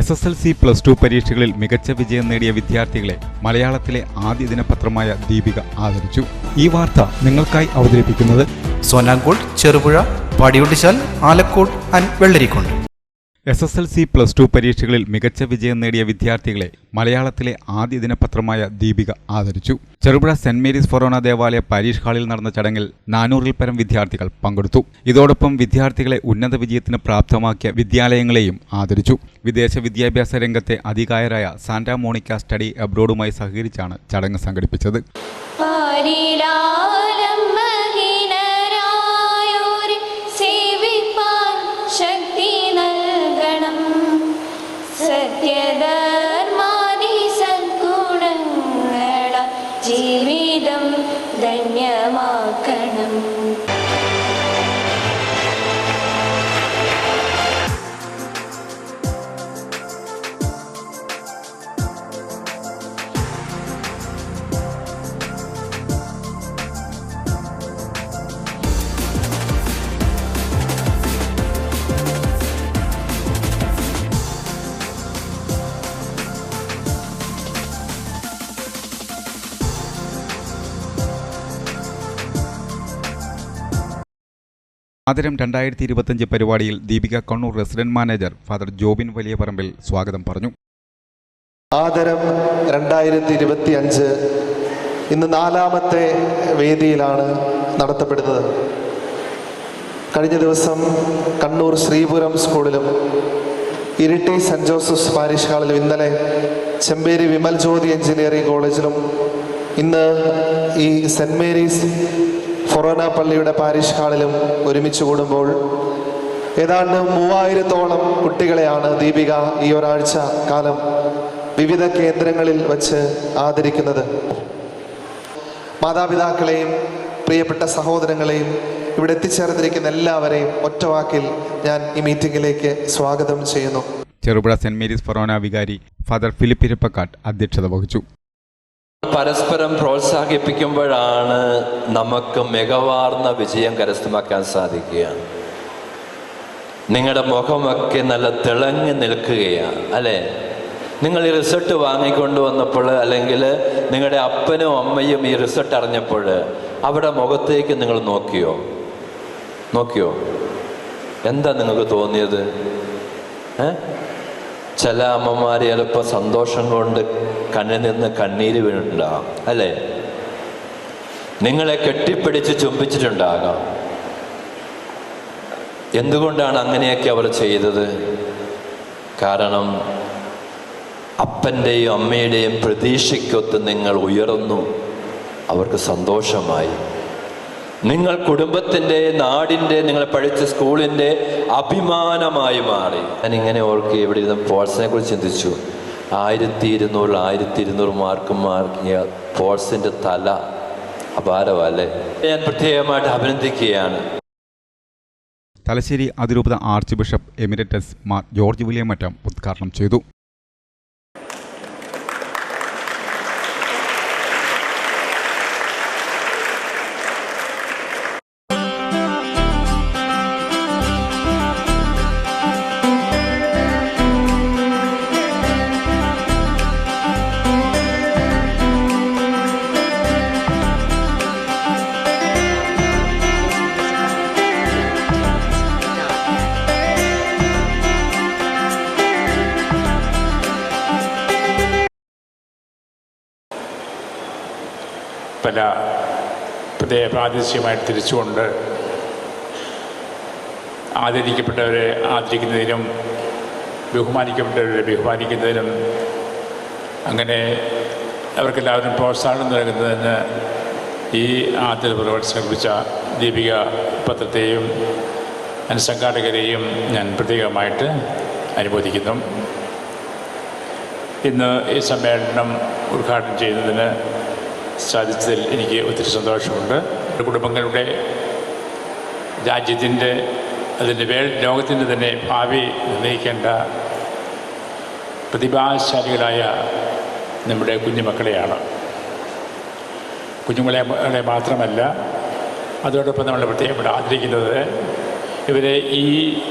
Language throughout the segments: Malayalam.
S S L C plus two പരീക്ഷകളിൽ മികച്ച വിജയം നേടിയ വിദ്യാർത്ഥികളെ മലയാളത്തിലെ ആദ്യ ദിനപത്രമായ ദീപിക ആദരിച്ചു. ഈ വാർത്ത നിങ്ങൾക്കായി അവതരിപ്പിക്കുന്നത് സോനാങ്കോട് Cherupuzha Padiyottuchal Alakode and Vellarikundu. S S L C plus two പരീക്ഷകളിൽ മികച്ച വിജയം നേടിയ വിദ്യാർത്ഥികളെ മലയാളത്തിലെ ആദ്യ ദിനപത്രമായ ദീപിക ആദരിച്ചു. ചെറുപുഴ സെന്റ് മേരീസ് ഫൊറോന ദേവാലയ പരീക്ഷ ഹാളിൽ നടന്ന ചടങ്ങിൽ നാനൂറിൽ പരം വിദ്യാർത്ഥികൾ പങ്കെടുത്തു. ഇതോടൊപ്പം വിദ്യാർത്ഥികളെ ഉന്നത വിജയത്തിന് പ്രാപ്തമാക്കിയ വിദ്യാലയങ്ങളെയും ആദരിച്ചു. വിദേശ വിദ്യാഭ്യാസ രംഗത്തെ അധികാരായ സാന്റാ മോണിക്ക സ്റ്റഡി അബ്രോഡുമായി സഹകരിച്ചാണ് ചടങ്ങ് സംഘടിപ്പിച്ചത്. ജീവിതം ധന്യമാക്കണം. ആദരം രണ്ടായിരത്തി ഇരുപത്തഞ്ച് പരിപാടിയിൽ Deepika Kannur resident manager father Jobin Valiyaparambil സ്വാഗതം പറഞ്ഞു. ആദരം രണ്ടായിരത്തി ഇരുപത്തി അഞ്ച് ഇന്ന് നാലാമത്തെ വേദിയിലാണ് നടത്തപ്പെടുന്നത്. കഴിഞ്ഞ ദിവസം കണ്ണൂർ ശ്രീപുരം സ്കൂളിലും ഇരിട്ടി സെന്റ് ജോസഫ്സ് പാരിഷ് ഹാളിലും ഇന്നലെ ചെമ്പേരി വിമൽ ജ്യോതി എഞ്ചിനീയറിംഗ് കോളേജിലും ഇന്ന് ഈ സെന്റ് മേരീസ് ഫൊറോന പള്ളിയുടെ പാരിഷ് ഹാളിലും ഒരുമിച്ച് കൂടുമ്പോൾ ഏതാണ്ട് മൂവായിരത്തോളം കുട്ടികളെയാണ് ദീപിക ഈ ഒരാഴ്ച കാലം വിവിധ കേന്ദ്രങ്ങളിൽ വച്ച് ആദരിക്കുന്നത്. മാതാപിതാക്കളെയും പ്രിയപ്പെട്ട സഹോദരങ്ങളെയും ഇവിടെ എത്തിച്ചേർന്നിരിക്കുന്ന എല്ലാവരെയും ഒറ്റവാക്കിൽ ഞാൻ ഈ മീറ്റിംഗിലേക്ക് സ്വാഗതം ചെയ്യുന്നു. ചെറുപുഴ സെന്റ് മേരീസ് ഫൊറോന വികാരി ഫാദർ ഫിലിപ്പ് ഇരപ്പക്കാട്ട് അധ്യക്ഷത വഹിച്ചു. പരസ്പരം പ്രോത്സാഹിപ്പിക്കുമ്പോഴാണ് നമുക്ക് മികവാർന്ന വിജയം കരസ്ഥമാക്കാൻ സാധിക്കുക നിങ്ങളുടെ മുഖമൊക്കെ നല്ല തിളങ്ങി നിൽക്കുകയാണ് അല്ലേ? നിങ്ങൾ ഈ റിസൾട്ട് വാങ്ങിക്കൊണ്ട് വന്നപ്പോൾ അല്ലെങ്കിൽ നിങ്ങളുടെ അപ്പനും അമ്മയും ഈ റിസൾട്ട് അറിഞ്ഞപ്പോൾ അവിടെ മുഖത്തേക്ക് നിങ്ങൾ നോക്കിയോ? നോക്കിയോ? എന്താ നിങ്ങൾക്ക് തോന്നിയത്? ഏ? ചില അമ്മമാർ ചിലപ്പോൾ സന്തോഷം കൊണ്ട് കണ്ണിൽ നിന്ന് കണ്ണീര് വീണിട്ടുണ്ടാകാം അല്ലേ? നിങ്ങളെ കെട്ടിപ്പിടിച്ച് ചുംബിച്ചിട്ടുണ്ടാകാം. എന്തുകൊണ്ടാണ് അങ്ങനെയൊക്കെ അവർ ചെയ്തത്? കാരണം അപ്പന്റെയും അമ്മയുടെയും പ്രതീക്ഷയ്ക്കൊത്ത് നിങ്ങൾ ഉയർന്നു അവർക്ക് സന്തോഷമായി. നിങ്ങൾ കുടുംബത്തിന്റെ നാടിന്റെ നിങ്ങൾ പഠിച്ച സ്കൂളിന്റെ അഭിമാനമായി മാറി. ഞാൻ ഇങ്ങനെ ഓർക്കുക ഇവിടെ ഇരുന്ന് പോൾസിനെ കുറിച്ച് ചിന്തിച്ചു. ആയിരത്തി ഇരുന്നൂറ് ആയിരത്തി ഇരുന്നൂറ് മാർക്ക് മാർക്കിയ പോൾസിന്റെ തല അപാരമല്ലേ? ഞാൻ പ്രത്യേകമായിട്ട് അഭിനന്ദിക്കുകയാണ്. തലശ്ശേരി അതിരൂപത archbishop emeritus Mar George William Mattam ഉദ്ഘാടനം ചെയ്തു. പല പ്രത്യേക പ്രാദേശികമായിട്ട് തിരിച്ചുകൊണ്ട് ആദരിക്കപ്പെട്ടവരെ ആദരിക്കുന്നതിനും ബഹുമാനിക്കപ്പെട്ടവരെ ബഹുമാനിക്കുന്നതിനും അങ്ങനെ അവർക്കെല്ലാവരും പ്രോത്സാഹനം നൽകുന്നതിന് ഈ ആദ്യ പ്രവർത്തനം സംഘടിപ്പിച്ച ദീപിക പത്രത്തെയും അനുസംഘാടകരെയും സംഘാടകരെയും ഞാൻ പ്രത്യേകമായിട്ട് അനുമോദിക്കുന്നു. ഇന്ന് ഈ സമ്മേളനം ഉദ്ഘാടനം ചെയ്യുന്നതിന് സാധിച്ചതിൽ എനിക്ക് ഒത്തിരി സന്തോഷമുണ്ട്. കുടുംബങ്ങളുടെ രാജ്യത്തിന്റെ അതിന്റെ വേ ലോകത്തിന്റെ തന്നെ ഭാവി നിർണയിക്കേണ്ട പ്രതിഭാശാലികളായ നമ്മുടെ കുഞ്ഞുമക്കളെയാണ്. കുഞ്ഞുങ്ങളെ മാത്രമല്ല അതോടൊപ്പം നമ്മൾ പ്രത്യേകം ആദരിക്കുന്നത് ഇവരെ ഈ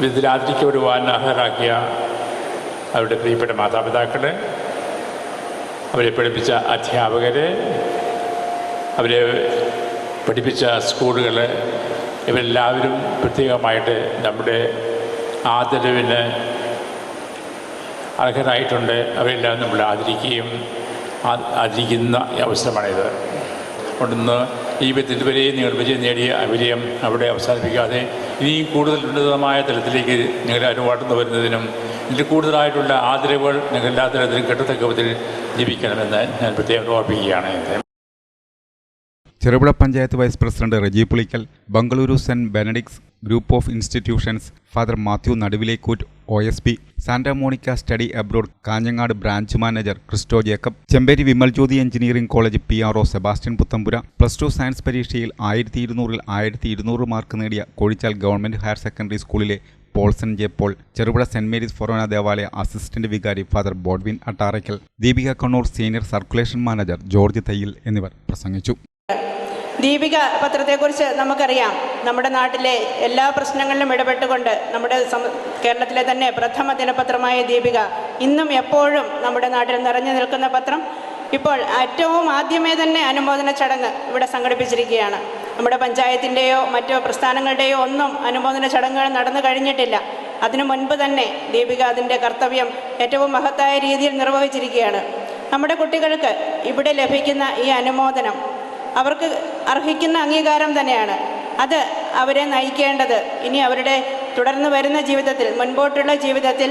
വിധത്തിൽ ആദരിക്കപ്പെടുവാൻ അർഹരാക്കിയ അവരുടെ പ്രിയപ്പെട്ട മാതാപിതാക്കൾ അവരെ പഠിപ്പിച്ച അധ്യാപകരെ അവരെ പഠിപ്പിച്ച സ്കൂളുകൾ ഇവരെല്ലാവരും പ്രത്യേകമായിട്ട് നമ്മുടെ ആദരവിന് അർഹരായിട്ടുണ്ട്. അവരെല്ലാം നമ്മൾ ആദരിക്കുകയും ആദരിക്കുന്ന അവസരമാണിത്. ഈ വിധത്തിൽ ഇതുവരെയും നിങ്ങൾ വിജയം നേടിയ വിജയം അവിടെ അവസാനിപ്പിക്കാതെ ഇനിയും കൂടുതൽ ഉന്നതമായ തലത്തിലേക്ക് നിങ്ങളെ അനുവാടുന്നു വരുന്നതിനും ഇതിൽ കൂടുതലായിട്ടുള്ള ആദരവുകൾ ഞങ്ങൾ എല്ലാ തരത്തിലും കിട്ടത്തക്ക വിധത്തിൽ ജീവിക്കണമെന്ന് ഞാൻ പ്രത്യേകം ഓർപ്പിക്കുകയാണ്. Cherupuzha panchayat vice president Reji Pulickal Bengaluru saint Benedict's group of institutions father Mathew Naduvilekkoottu O S P Santamonica study abroad Kanhangad branch manager Christo Jacob Chemperi Vimal Jyothi engineering college P R O Sebastian Puthampura plus two science പരീക്ഷയിൽ ആയിരത്തി ഇരുന്നൂറിൽ ആയിരത്തി ഇരുന്നൂറ് മാർക്ക് നേടിയ കോഴിച്ചാൽ ഗവൺമെന്റ് ഹയർ സെക്കൻഡറി സ്കൂളിലെ Paulson J Paul Cherupuzha saint Mary's forane ദേവാലയ അസിസ്റ്റന്റ് വികാരി father Bodwin Attarakkal Deepika Kannur senior circulation manager George Thayyil എന്നിവർ പ്രസംഗിച്ചു. ദീപിക പത്രത്തെക്കുറിച്ച് നമുക്കറിയാം. നമ്മുടെ നാട്ടിലെ എല്ലാ പ്രശ്നങ്ങളിലും ഇടപെട്ടുകൊണ്ട് നമ്മുടെ കേരളത്തിലെ തന്നെ പ്രഥമ ദിനപത്രമായ ദീപിക ഇന്നും എപ്പോഴും നമ്മുടെ നാട്ടിൽ നിറഞ്ഞു നിൽക്കുന്ന പത്രം. ഇപ്പോൾ ഏറ്റവും ആദ്യമേ തന്നെ അനുമോദന ചടങ്ങ് ഇവിടെ സംഘടിപ്പിച്ചിരിക്കുകയാണ്. നമ്മുടെ പഞ്ചായത്തിന്റെയോ മറ്റോ പ്രസ്ഥാനങ്ങളുടെയോ ഒന്നും അനുമോദന ചടങ്ങുകൾ നടന്നു കഴിഞ്ഞിട്ടില്ല. അതിനു മുൻപ് തന്നെ ദീപിക അതിന്റെ കർത്തവ്യം ഏറ്റവും മഹത്തായ രീതിയിൽ നിർവഹിച്ചിരിക്കുകയാണ്. നമ്മുടെ കുട്ടികൾക്ക് ഇവിടെ ലഭിക്കുന്ന ഈ അനുമോദനം അവർക്ക് അർഹിക്കുന്ന അംഗീകാരം തന്നെയാണ്. അത് അവരെ നയിക്കേണ്ടത്. ഇനി അവരുടെ തുടർന്ന് വരുന്ന ജീവിതത്തിൽ മുൻപോട്ടുള്ള ജീവിതത്തിൽ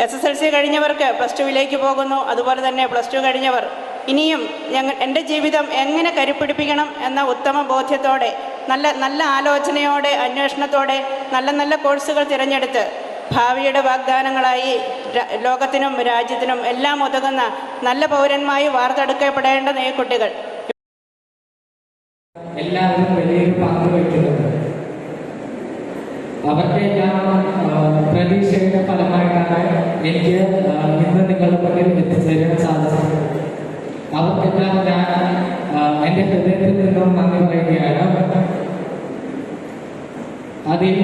എസ് എസ് എൽ സി കഴിഞ്ഞവർക്ക് പ്ലസ് ടുവിലേക്ക് പോകുന്നു. അതുപോലെ തന്നെ പ്ലസ് ടു കഴിഞ്ഞവർ ഇനിയും ഞങ്ങൾ എന്റെ ജീവിതം എങ്ങനെ കരുപ്പിടിപ്പിക്കണം എന്ന ഉത്തമ ബോധ്യത്തോടെ നല്ല നല്ല ആലോചനയോടെ അന്വേഷണത്തോടെ നല്ല നല്ല കോഴ്സുകൾ തിരഞ്ഞെടുത്ത് ഭാവിയുടെ വാഗ്ദാനങ്ങളായി ലോകത്തിനും രാജ്യത്തിനും എല്ലാം ഉതകുന്ന നല്ല പൗരന്മായി വാർത്തെടുക്കപ്പെടേണ്ട കുട്ടികൾ. എല്ലാവരും വലിയൊരു പങ്ക് വഹിക്കുന്നുണ്ട്. അവരുടെ ആ, പ്രതീക്ഷയുടെ ഫലമായിട്ടാണ് എനിക്ക് ഇന്ന് നിങ്ങളുടെ മുന്നിൽ എത്തിച്ചേരാൻ സാധിച്ചത്. അവർക്കെല്ലാം ഞാൻ എന്റെ ഹൃദയത്തിൽ നിന്നും നന്ദി പറയുകയാണ് അതിൽ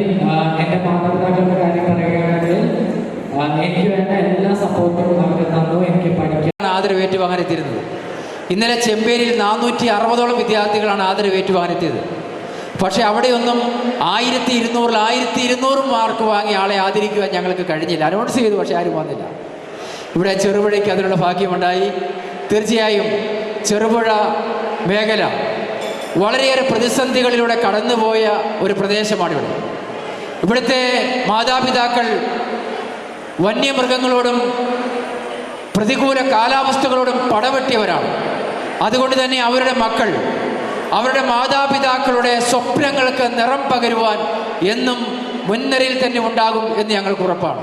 എന്റെ മാതാപിതാക്കളുടെ കാര്യം പറയുകയാണെങ്കിൽ എനിക്ക് വേണ്ട എല്ലാ സപ്പോർട്ടും അവർ തന്നു എനിക്ക് പഠിക്കാൻ ആദരവ് വാങ്ങാനെത്തിയിരുന്നത് ഇന്നലെ ചെമ്പേരിയിൽ നാനൂറ്റി അറുപതോളം വിദ്യാർത്ഥികളാണ് ആദരവ് ഏറ്റുവാങ്ങാൻ എത്തിയത് പക്ഷേ അവിടെയൊന്നും ആയിരത്തി ഇരുന്നൂറിൽ ആയിരത്തി ഇരുന്നൂറ് മാർക്ക് വാങ്ങി ആളെ ആദരിക്കുവാൻ ഞങ്ങൾക്ക് കഴിഞ്ഞില്ല. അനൗൺസ് ചെയ്തു പക്ഷേ ആരും വന്നില്ല. ഇവിടെ ചെറുപുഴയ്ക്ക് അതിനുള്ള ഭാഗ്യമുണ്ടായി. തീർച്ചയായും ചെറുപുഴ മേഖല വളരെയേറെ പ്രതിസന്ധികളിലൂടെ കടന്നുപോയ ഒരു പ്രദേശമാണിവിടെ ഇവിടുത്തെ മാതാപിതാക്കൾ വന്യമൃഗങ്ങളോടും പ്രതികൂല കാലാവസ്ഥകളോടും പടവെട്ടിയവരാണ്. അതുകൊണ്ട് തന്നെ അവരുടെ മക്കൾ അവരുടെ മാതാപിതാക്കളുടെ സ്വപ്നങ്ങൾക്ക് നിറം പകരുവാൻ എന്നും മുൻനിരയിൽ തന്നെ ഉണ്ടാകും എന്ന് ഞങ്ങൾക്ക് ഉറപ്പാണ്.